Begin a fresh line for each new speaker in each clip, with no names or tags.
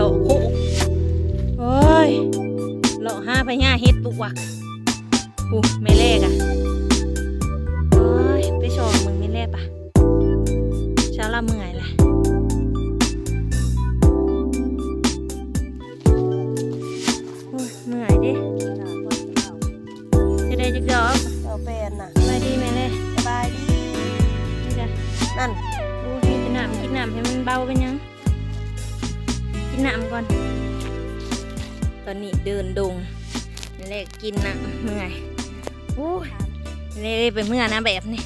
หลอกโคเฮ้ยหลอกห้าพปห้าเฮ็ดตุกวักอู้ไม่เลขอะเฮ้ยไปชมมึงไม่เลขปะเช้าละเมื่อยแหละเมื่อยดิจะได้จักดอก
เอาเป็นน่ะ
ไม่ดีไม่เลข
สบายดี
นั่นดูดิจะ
หนา
มคิดหนามให้มันเบาเป็นยัง น้ำก่อน ตอนนี้เดินดงนี่แหละกินน้ำเมื่อยโอ้ยเลยไปเมื่อนะแบบนี่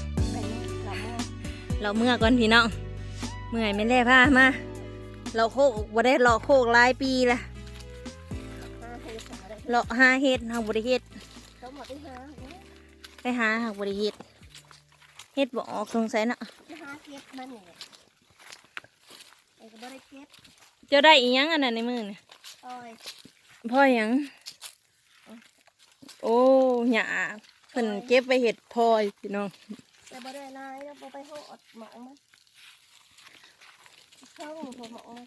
เราเมื่อ
ก่อนพี่น้องเมื่อยไม่เล่ผ้ามาเราโคกบ่ได้เรอโคกหลายปีละ
เฮสาได้า
เฮ็ดหาบ่ได้เฮ็ด
ได้ห้าเนี่ย
ไปหาหาบ่ได้เฮ็ดเฮ็ดบ่ออกสงสัยนะ
ได้ห้าเก็บมันเนี่ยไอ้ก็บ่ได้เก็บ
จ้าได้อีหยังอันนั้นในมือนี่
โอ้ย
พ่อหยัง โอ้หยาเพิ่นเก็บไปเฮ็ดพลอยพี่น้อง
แต่บ่ได้ลายแล้วบ่ไปโหดหมองมันเข้าของผมหมองมัน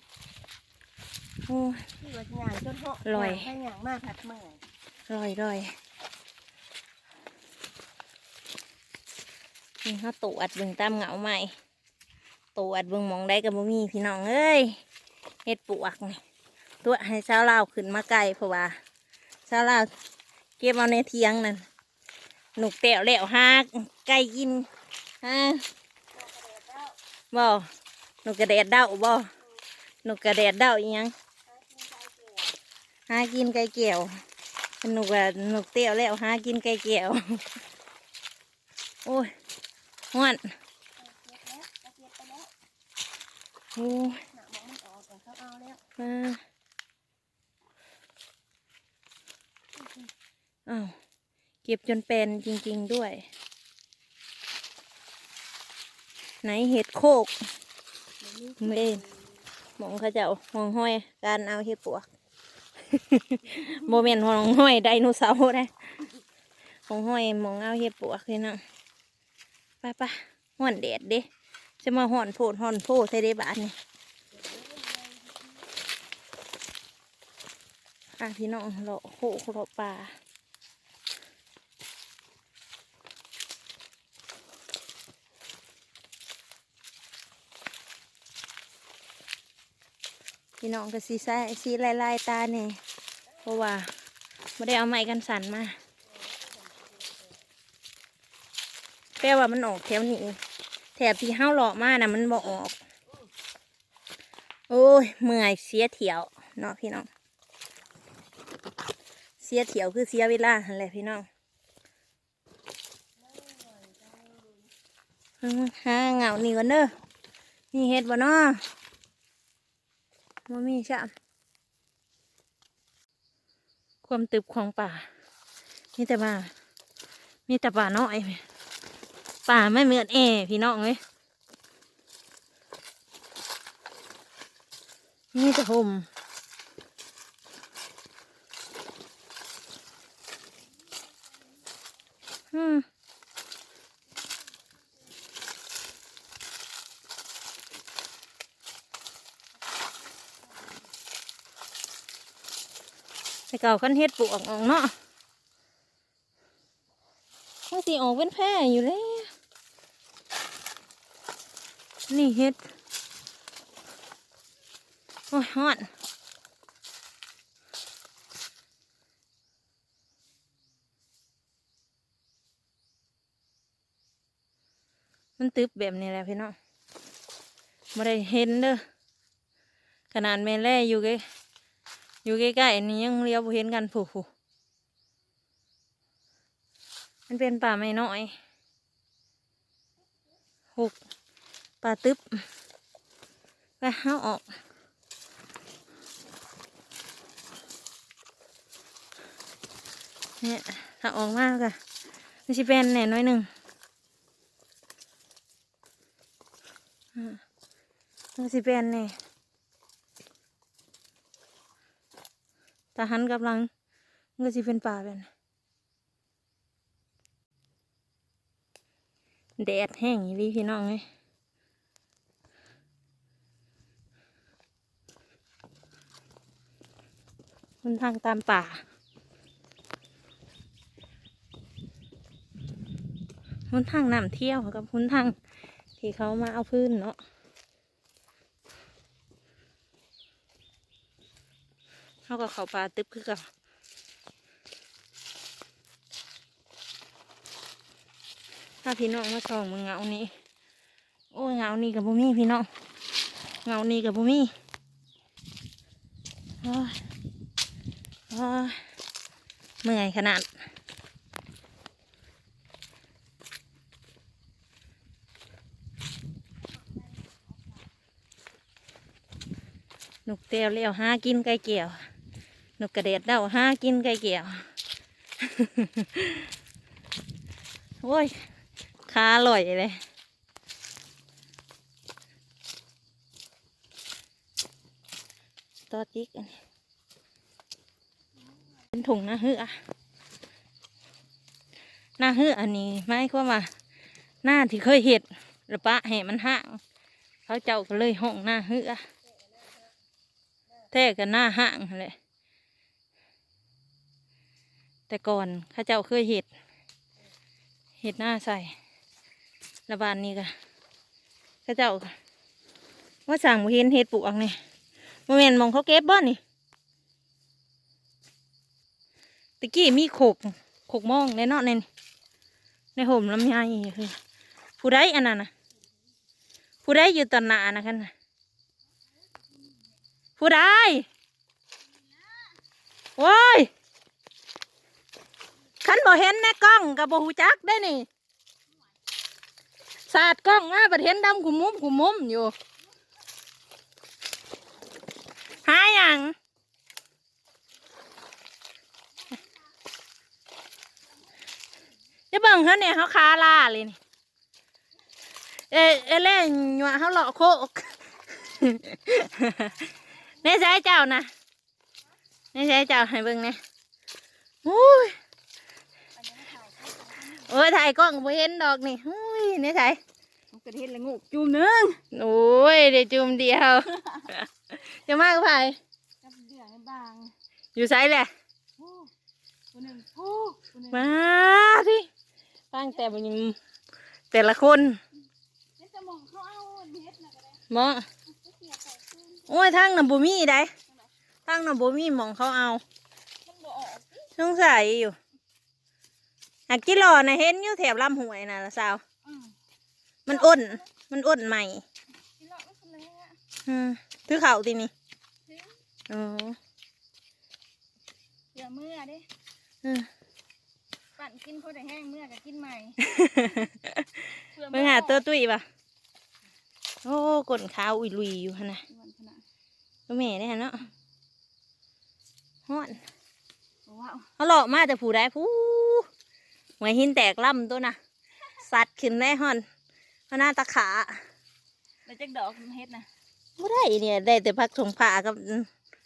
โอ้ย
ที่ว่าหยางจนเหาะ
ลอย
ให้หยางมากผัดเมื่อย
ร่อยร่อยนี่เขาตูอัดเบิ่งตามเหงาใหม่ตูอัดเบิ่งหมองได้กับบ่มีพี่น้องเอ้ย เฮ็ดปวกนี่ตัวให้ชาวลาวขึ้นมาไกลเพราะว่าชาวลาวเก็บเอาในเทียงนั่นหนุกแตวแล้วหาไก่กินฮะบ่หนุกกระเดดเด้าบ่หนุกกระเดดเด้าอีหยังหากินไก่เกี่ยวหนุกอะหนุกเตี้ยวแล้วหากินไก่เกี่ยวโอ้ยห้วนโอ้ย
มาอ้าว
เก็บจนเป็นจริง ๆด้วย ไหนเห็ดโคกเมนมองเขาเจ้าหองห้อย การเอาเห็ดปวกโมเมนต์หองห้อยไดโนเสาร์ได้หองห้อยมองเอาเห็ดปวกเลยนะไปไปๆห่อนแดดเด้จะมาห่อนโพดห่อนโพดใส่ได้บาทนี่ อะพี่น้องเราโคกเราปลาพี่น้องก็สีใสสีลายลายตาเนี่ยเพราะว่าไม่ได้เอาไม้กันสันมาแปลว่ามันออกแถวนี้แถบที่ห้าหลอมากนะมันบอกออก โอ้ยเมื่อยเสียเถียวเนาะพี่น้อง เสียเถียวคือเสียเวลาหั่นแหละพี่น้องอืมหาเงานี่ก่อนเด้อมีเห็ดบ่เนาะบ่มีใช่ความตึบของป่ามีแต่ป่ามีแต่ป่าน้อยป่าไม่เหมือนแอพี่น้องเลยมีแต่ห่ม อืมแต่เก่าคันเฮ็ดปลูกออกเนาะมันสิออกเป็นแพร่อยู่แล้ว นี่เฮ็ด โอ้ยฮอด มันตึบแบบนี้แหละพี่น้องไม่ได้เห็นเด้อขนาดแม่แร่อยู่ใกล้อยู่ใกล้ๆนี่ยังเลี้ยวบ่เห็นกันผู้ผู้มันเป็นป่าไม่น้อยหกป่าตึบไปห้าออกเนี่ยถ้าออกมากอะมันจะเป็นแหน่น้อยหนึ่ง มือสิเป็นนี่ตาหันกำลังมันก็สิเป็นป่าเป็นแดดแห้งอีลีพี่น้องไงมันทางตามป่ามันทางน้ำเที่ยวกับคุณทาง ที่เขามาเอาพื้นเนาะเขาก็เขาปลาตึบคือกับถ้าพี่น้องมาส่องมึงเงานี้ โอ้ยเงานี้กับบุมี่พี่น้องเงานี้กับบุมี่โอ้ยโอ้ยเมื่อยขนาด นกเตียวเลี้ยวห้ากินไก่เกี่ยวนกกระเด็ดเดาห้ากินไก่เกี่ยวโอ้ยขาลอยเลยตอจิกอันนี้เป็นถุงหน้าเหือหน้าเหืออันนี้ไม่ความว่าหน้าที่เคยเห็ดหรือปะให้มันห่างเขาเจ้าก็เลยห้องหน้าเหือ ท้กันหน้าห่างนั่นแหละแต่ก่อนข้าเจ้าเคยเห็ด เห็ดหน้าใส่ระบานนี้ก็ข้าเจ้าว่าสั่งบ่เห็นเห็ดปลูกนี่โมเมนมองเขาเก็บบ้านนี่ตะกี้มีโขกโขกมองในนาะในนในห่มลำไยคือผู้ใดอันนั้นนะผู้ใดอยู่ตอนหนานะคันน่ะ ผู้ใดโว้ยคันบ่เห็นในกล้องกับบ่หูจักได้นี่สาดกล้องมาบัดเห็นดำขุมมุมขุมมุมอยู่ หาหยังจะเบิ่งเขาเนี่ยเขาคาล่าเลยนี่ เอเอเล่หยวเขาหลอกโคก ในใจเจ้านะในใจเจ้าให้เบิ่งเนี่ยโอ้ยโอ้ยถ่ายกล้องบ่เห็นดอกนี่โอ้ยในใจ
มันกระเทศละงูจุ่มหนึง
โอ้ยเดี๋ยวจุ่มเดียวจะมากกับไผ
กับเดือดบาง
อยู่ไซแหละ
โอ้คนหนึ่งโอ้คนหนึ่ง
มาที่ฟังแต่บยิมแต่ละคน
เฮ็ดจะมอง
โอ้ยทางน่ะบ่มีได้ทางน่ะบ่มีหมองเขาเอา
มันบ่ออกสิ
สงสัยอยู่อักกิโลนะเห็นอยู่แถบลำห้วยน่ะละสาว
อืม
มันอ้น มันอ้นใหม่
กินเหล้าไม่คนเลยอะ
อืมถือเข่าตีนี่
ถึง
อ๋อ
เดี๋ยวเมื่อเด้
อืม
ปั่นกินพอได้แห้งเมื่อก็กินใหม่เพื่อ
เมื่อหาตัวตุ้ยปะโอ้กดขาวอุยลุยอยู่ฮะนะ
วันขนาด
ก็แม่ได้เนาะฮ้อน
ว้าว
เขาหลอกมาแต่ผู้ได้ผู้หวยหินแตกล่ำตัวน่ะสัตว์ขึ้นได้ฮ้อนเพราะหน้าตะขา
แล้วจักดอกเฮ็ดนะ
ไม่ได้เนี่ยได้แต่พักถงผ่ากับ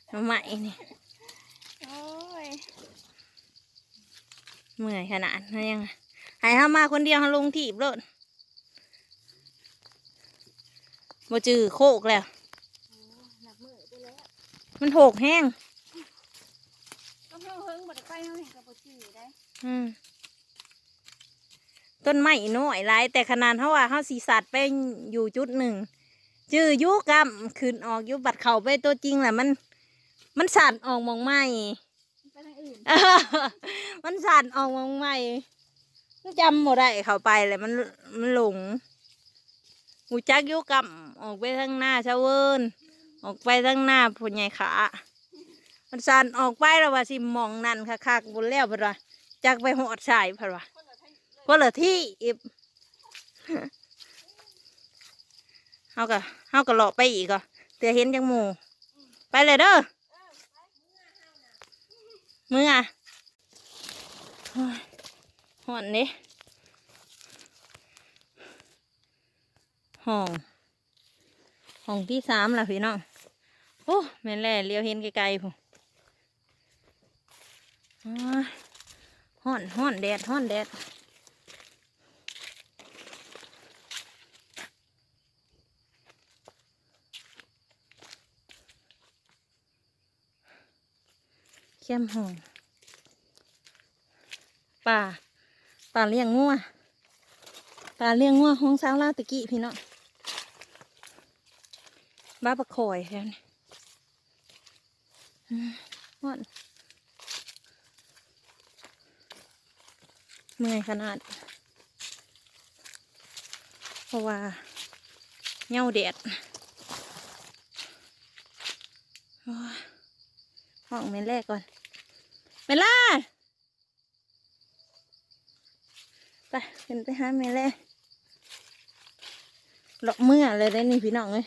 หน้ำไม้นี่
โอ้ย
เมื่อยขนาดนั้นยังใหายเขามาคนเดียวเขาลงทีบรถบ่จือโคกแล้ว
โอ้หนักมือไปแล้ว
มันโหกแห้ง
ก็เพิ่งเพิ่งบ่ได้ไปเฮาเห็นกับบ่จื้อได้
อืมต้นไม้น้อยหลายแต่ขนาดเขาว่าเขาสีสัตว์ไปอยู่จุดหนึ่งจื้ออยุกำขึ้นออกอยุบัดเข่าไปตัวจริงแหละมัน มันสัตว์ออกมองไม่
ไปทางอื่น
มันสัตว์ออกมองไม่มันจำบ่ได้เข้าไปเลยมันมันหลงหูจักอยุกำออกไปทางหน้าชาวเวิน ออกไปทางหน้าผู้ใหญ่ขามันสันออกไปแล้วว่าสิมองนั่นคักบนแล้วพนว่าจักไปหอดชายพนว่า
คนละ
ก็เหลือที่อีบเฮาก็เฮาก็เลาะไปอีกก็เตือเห็นจังหมูไปเลยเด้อมืออะห่อนนี่ห้องห้องที่สามล่ะพี่น้อง อ้แม่นแล่เลี้ยวเห็นไกลๆผมฮ้อนฮ้อนแดดฮ้อนแดดเข้มหอมป่าป่าเลี้ยงงัวปลาเลี้ยงงัวห้องสาวลาตะกี้พี่เน้องบ้าปลาคอยแล้วนี่ อืมม่อนเมื่อยขนาด เพราะว่าเหงาแดดห้องเมนแรกก่อนเมล่าไปขึ้นไปหาแม่เลยหลอกเมื่อเลยได้นี่พี่น้องเลย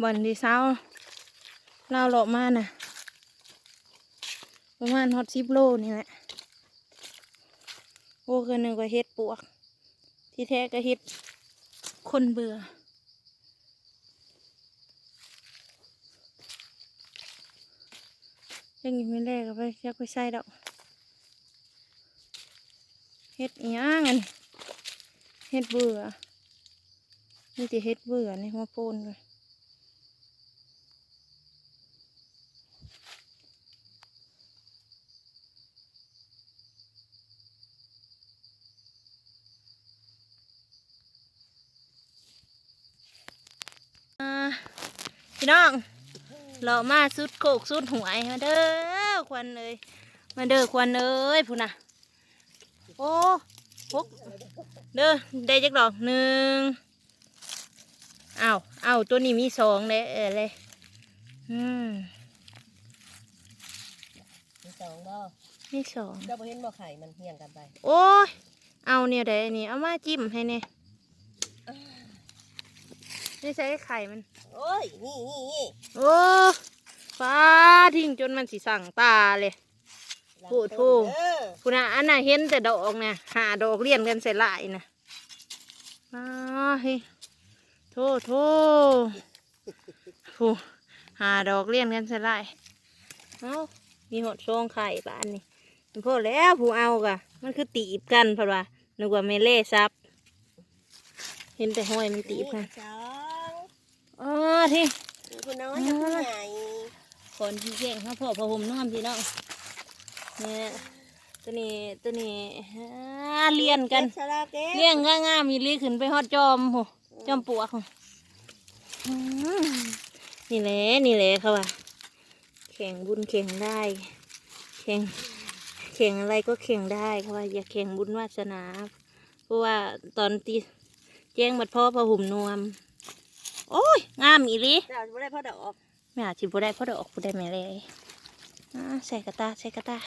บอนดีเศร้า เราหลอมาน่ะประมาณฮอตซิปโลนี่แหละโอ้คือหนึ่งก็เฮ็ดปวก ที่แท้ก็เฮ็ดคนเบื่อยังอยู่ไม่แรกก็ไปยักไปใส่ดอกเฮ็ดอีหยังอันนี้เฮ็ดเบื่อนี่ติเฮ็ดเบื่อนี่มาโปนเลยอ่า พี่น้องเรามาสุดโคกสุดหวยมาเด้อควันเลย มาเด้อควันเอ้ยพูน่ะโอ้หกเด้อได้จักดอกหนึ่งอ้าวอ้าวตัวนี้มีสองเลยเออเลยอืม
มีสองบ่
มีสอง
เจ้าบ่เห็นบ่ไข่มันเฮียงกันไป
โอ้ยเอาเนี่ยได้นี่เอามาจิ้มให้เนี่ยนี่ใช้ไข่มัน
โอ้ยนี่นี่นี่
โอ้ฟ้าทิ้งจนมันสิสั่งตาเลยโอ้โธ่
เออ
คุณน่ะอันน่ะเห็นแต่ดอกนะหาดอกเรียนกันเสร็จลายนะมาเฮ้ยโทษโทษผู้หาดอกเรียนกันเสร็จลายเอ้ามีหดโชงไข่บ้านนี่มันพอแล้วผู้เอากะมันคือตีบกันเพราะว่านึกว่าไม่เล่ซับ เห็นแต่ห้อยมันตีบกัน
ส อง
อ๋อที่
มีผู้น้อยกับผู้ใหญ่
คนที่เก่งเขาพ่อพอผมน้อมพี่น้องเนี่ยตัวนี้ตัวนี้เรียนกัน
เลี้
ยงง่ายๆมีเลี้ยขึ้นไปฮอดจอมโหจอมปลวกนี่แหละนี่แหละเขาว่าแข่งบุญแข่งได้ แข่งแข่งอะไรก็แข่งได้เขาว่าอย่าแข่งบุญวาสนา เพราะว่าตอนตีแจ้งบัดพ่อพอหุ่มนวม โอ้ยงามอีหลี
เจ้าบ่ได้พ่อดอก
ไม่อาจจิบ่ได้เพราะเดี๋ยวออกบ่ได้แม่เลยอ่าใส่กระตาใส่กระตา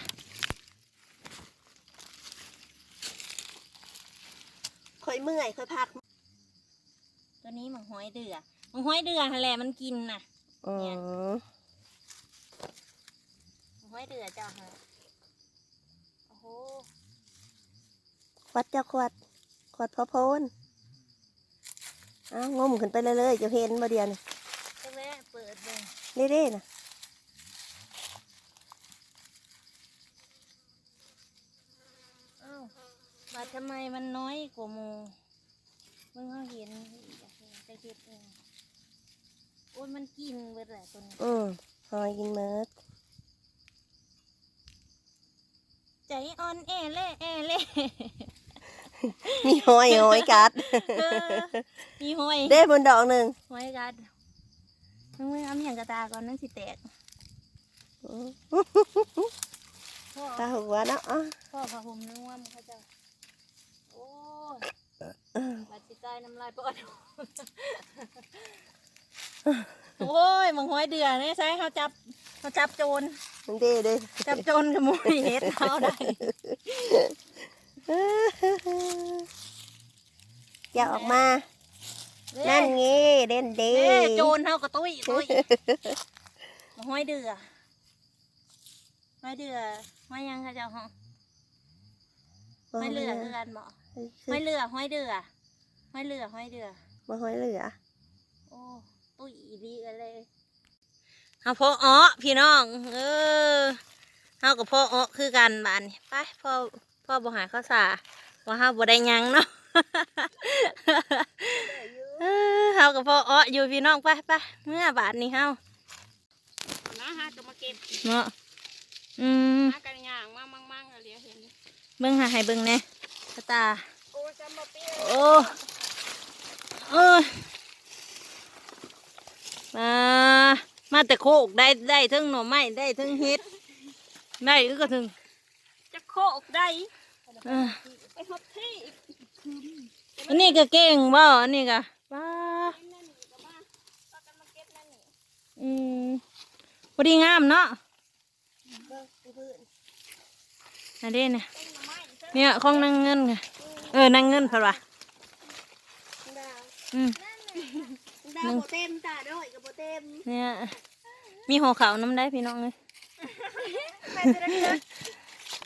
ค่อยเมื่อยค่อยพัก
ตัวนี้มังห้อยเดือมังห้อยเดือหั่นแหละมันกินน่ะ
อ๋อ
มังห้อยเดือเจ้าฮะโอ้โห
ขวัดเจ้าขวัดขวัดพอโพนเอางมขึ้นไปเรื่อยๆจะเห็นบ่เดียวนี่
จังแม่เปิดเลย
เร่ๆนะ
อ้าวมาทำไมมันน้อยกว่าหมูมึงเขาเห็นจะเห็นจะเห็นเองโอ้ยมันกินเบิดแหละตัวนี้
อืมหอยกินเมิด
ใจอ่อนแอเล่แอเล่
มีหอยหอยกัด
เออมีห้อย
เด้บนดอกหนึ่ง
ห้อยกัดมึงมึงเอาอย่างกระตาก่อนนั่นสิแตก
อืม
พ่อ
ตาหัวเนาะอะ
พ่อพาผมนุ่มเขาจะโอ้ยบาดสิกายน้ำลายปอดโอ้ยมึงห้อยเดือเนี่ยใช่เขาจับเขาจับโจร
มันเด้เด้
จับโจรขโมยเห็ดเขาได้
อย่าออกมา นั่นไงเด่นเด้
เด้โจรเขาก็ตุ้ยตุ้ยมึงห้อยเดือห้อยเดือห้อยยังเขาเจ้าห้องห้อยเรือคือกันบ่ห้อยเรือห้อยเดือห้อยเรือห้อยเดือ
มาหอยเหลือ
โอ้ตุ้ยดีกันเลยเอาพ่ออ้อพี่น้อง เออเฮากับพ่ออ้อคือกันบ้านนี่ไปพ่อ พ่อบ่หายข้าวสาว่าเฮาบ่ได้หยังเนาะเออเฮากับพ่ออ้ออยู่พี่น้องไปไปเมื่อบาทนี้เฮา
นะฮะก็มาเก็บ
เนาะอืม
หากันย่างมามั่งๆอะไรเห็น
เบิ่งหาให้เบิ่งแหน่กระตา
โอ้
จะมาปี
โอ้เออมามาแต่โคกได้ได้ทั้งหน่อไม้ได้ทั้งเฮ็ดได้ก็ถึง
จะโคกได้
เออ
ไปฮอตที่
อันนี้ก็เก่งบ่อันนี้ก็ว้า
นั่นก็มาก็จะมาเก็บนั่นนี่
อืมพอดีงามเนาะ
เบิ่งดูพื้น
อันนี้เนี่ย
ต้นไม้เจ้า
เนี่ยของนางเงินไงเออนางเงินเพิ่นว่า
ดาว
อืม
ดาวโบเต็มตาด้วยกับโบเต็ม
เนี่ยมีหัวเขาวน้ำได้พี่น้องเลย
ไปจะได้เกิด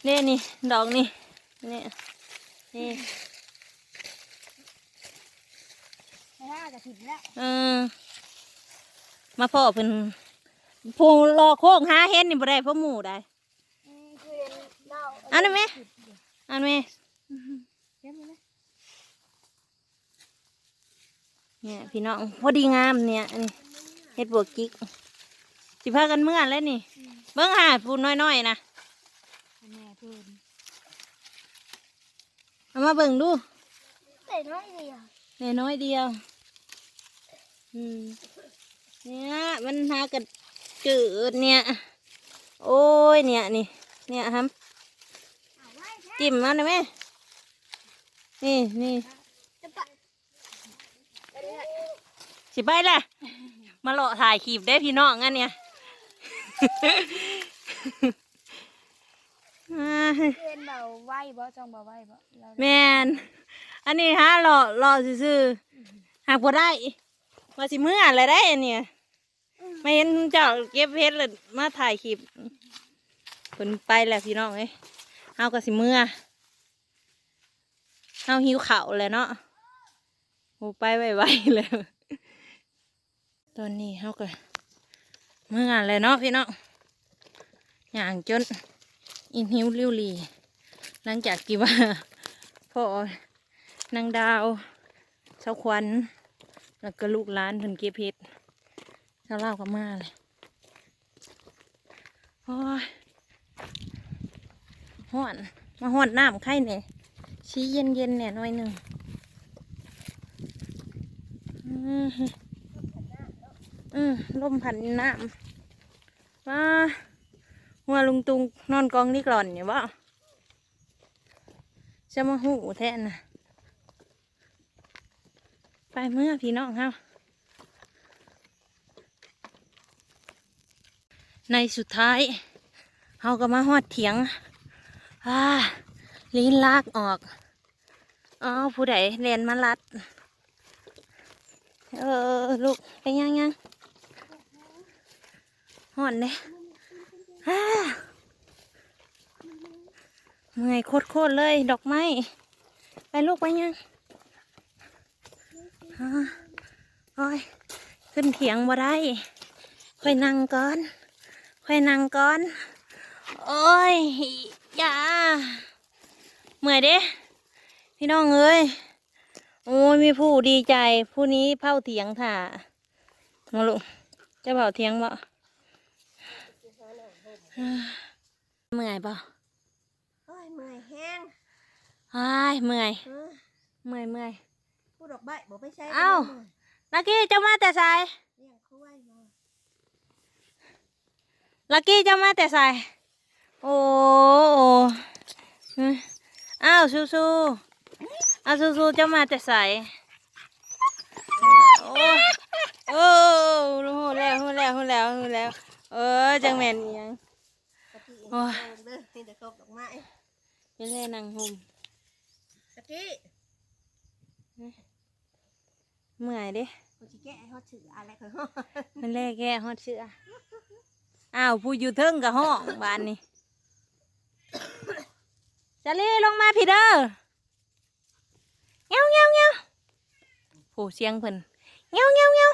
นี่นี่ดอกนี่นี่นี่
ห้ากระถิ่นแล้ว
เออมาพ่อเพิ่นผู้รอโค้งหาเห็นนี่บ่ได้เพราะหมู่ได้
อืมคือเห็นดาว
อันนั้นไหมอันไหม
เห็นไหม
เนี่ยพี่น้องพอดีงามเนี่ยอันนี้เฮ็ดบวกกิกสิพากันเมื่อแล้วนี่ เบิ่งหาปูน้อยๆนะ
แม่ เพิ่น
เอามาเบิ่งดู
แต่น้อยเดียว
เนี่ยน้อยเดียว อืม เนี่ยมันหากันจืดเนี่ย โอ้ยเนี่ยนี่ เนี่ยครับจิ้มมาได้ไหมนี่นี่
จะปะ
สิไปแหละมาเลาะถ่ายคลิปได้พี่น้องอันเนี่ย อ่า
เห็นเบาไหวบ่จองเบาไหวบ่เรา
แมนอันนี้ฮะเลาะเลาะซื่อๆหากบ่ได้มาสิเมื่ออะไรได้อันเนี่ยไม่เห็นเจ้าเก็บเพชรเลยมาถ่ายคลิปเพิ่นไปแหละพี่น้องเอ้ยเฮาก็สิเมื่อเฮาหิวข้าวแล้วเนาะโอ้ไปไวๆเลยตอนนี้เฮาก็เมื่อแล้วเนาะพี่น้องอย่างจน อินหิวริวหรีหลังจากที่ว่าพ่อนางดาวเสาควัน แล้วก็ลูกหลานเพิ่นเก็บเห็ดเช้าเล่าก็มาเลยโอ้ยห้อนมาห้อนน้ำไข่เนี่ยชี้เย็นเย็นเนี่ยหน่อยหนึ่งอืมอืมลมพันน้ำมา หัวลุงตุงนอนกองนี่กล่อนเนี่ยว่าจะมาหูแทนนะไปเมื่อพี่น้องเฮาในสุดท้ายเฮาก็มาหอดเถียงอ่าลิ้นลากออกอ๋อผู้ใดเรียนมาลัด เออ ลูกไปยังยังหอนเลย เมื่อยโคตรๆเลย ดอกไม้ ไปลูกไปยังฮะโอ้ยขึ้นเถียงบ่ได้ ค่อยนั่งก่อน ค่อยนั่งก่อน โอ้ยอย่าเมื่อยเด้ พี่น้องเอ้ย โอ้ย มีผู้ดีใจ ผู้นี้เผาเถียงค่ะมาลูกจะเผาเถียงบ่ เมื่อยบ่
โอ้ยเมื่อยแห้ง
อ้ายเมื่อย
เออ
เมื่อยเมื่อย
พูดดอกใบบอกไปใช้
เอ้า ลักกี้เจ้ามาแต่สาย
เลี้ยงเขาไว้บ่
ลักกี้เจ้ามาแต่สายโอ้โอ้เอ้ยอ้าวสู้สู้อ้าวสู้สู้เจ้ามาแต่สายโอ้โอ้รู้แล้วรู้แล้วรู้แล้วรู้แล้ว เออจังแม่นอิหยัง
กะทิ
โอ้ย
เด้อนี่แต่ครบดอกไม้
เป็นเล่นางหุ่ม
กะทิ
เมื่อยเด้
กูสิแกะให้เขาถืออะไรเขา
มันเล่แก่ฮอดเชื่ออ้าวผู้อยู่เทิงกับห้องบ้านนี่จะลีลงมาพี่เด้อเงี้ยวเงี้ยวเงี้ยวผู้เสียงเพิ่นเงี้ยวเงี้ยวเงี้ยว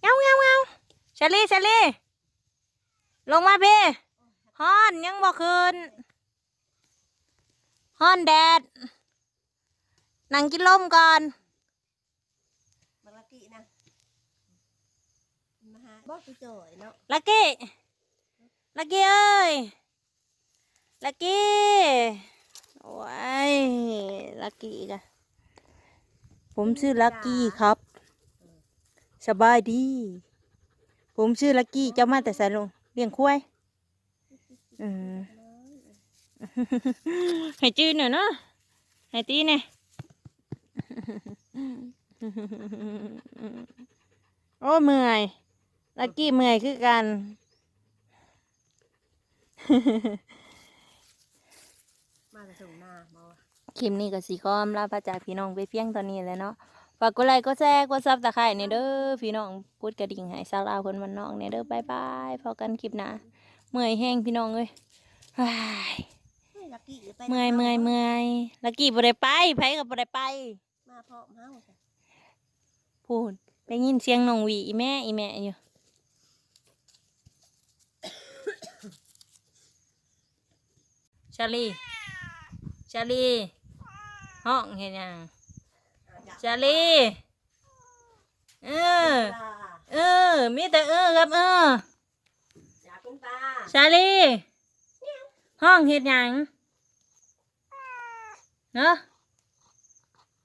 เงี้ยวเงี้ยวเงี้ยวชาลีชาลีลงมาพี่ ฮ้อนยังบ่คืนฮ้อนแดดนั่งกินลมก่อน
บางละกินะมาหาบอกกูจ่อยเนาะ
ลักกี้ลักกี้เอ้ยลักกี้โอ้ยลักกี้กะผมชื่อลักกี้ครับ สบายดี ผมชื่อลักกี้เจ้ามาแต่สายลงเลี้ยงควายอืมให้จืดหน่อยเนาะให้ตีเนี่ยโอ้เมื่อยลักกี้เมื่อยคือกัน
มาจะส่งหน้าบอ
คลิปนี้ก็สีคอมลาพระจากพี่น้องไปเพียงตอนนี้แหล้วเนาะฝากกดไลค์กดแชร์กดซับตะไคร่ในเด้อพี่น้องกดกระดิ่งให้สาวลาวคนมันนอกในเด้อบายบายพอกันคลิปหน้า เมื่อยแห้งพี่น้องเอ้ยอ้าย
ลักกี้ไป
เมื่อยเมื่อยเมื่อยลักกี้บ่ได้ไปไผก็บ่ได้ไป
มาเพาะเมาจ้ะ
พูดได้ยินเสียงน้องหวีอีแม่อีแม่อยู่ชาลีชาลีห้องเห็นยังชาลีเออเออมีแต่เออครับเออ
อยากคุณตา
ชาลีห้องเฮ็ดหยังเนาะ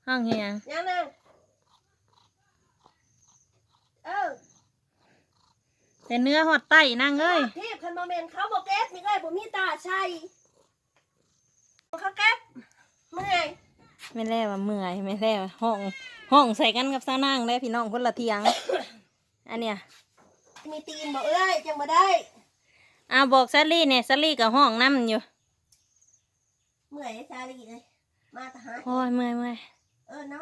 ห้องเฮ็ดหยัง
ยังนั่งเออ
แต่เนื้อหอดไตนั่งเอ้ย
เทพคันโมเมนเขาบอกเก็บนี่เอ้ยผมมีตาใช่เขาเก็บเมื่อย
ไม่แล่ว่าเมื่อยไม่แล่ว่าห้องห้องใส่กันกับซานั่งได้พี่น้องคนละเทียง อันเนี้ย
มีตีนบอกเอ้ยจังมาได้
อ่าบอกซาลี่เนี่ยซาลี่กับห้องน้ำอยู่
เมื่อยชาลีเลย มาทหาร
โอ้ยเมื่อยเมื่อย
เออเนาะ